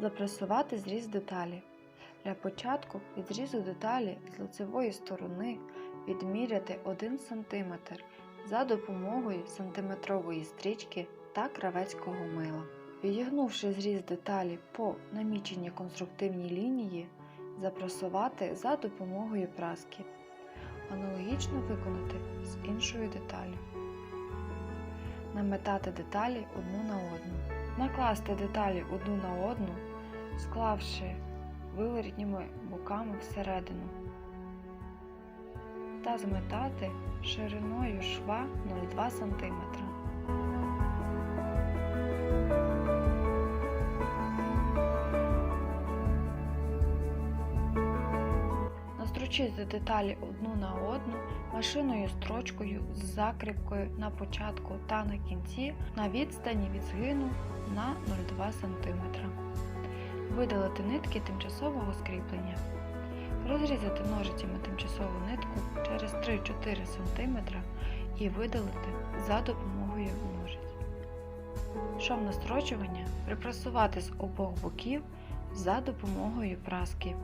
Запресувати зріз деталі. Для початку від зрізу деталі з лицевої сторони відміряти 1 см за допомогою сантиметрової стрічки та кравецького мила. Відігнувши зріз деталі по наміченій конструктивній лінії, запресувати за допомогою праски. Аналогічно виконати з іншою деталлю. Наметати деталі одну на одну. Накласти деталі одну на одну, склавши виворітніми боками всередину. Та зметати шириною шва 0,2 см. Настрочити деталі одну на одну машиною строчкою з закріпкою на початку та на кінці на відстані від згину на 0,2 см. Видалити нитки тимчасового скріплення. Розрізати ножицями тимчасову нитку через 3-4 см і видалити за допомогою ножиць. Шов настрочування припрасувати з обох боків за допомогою праски.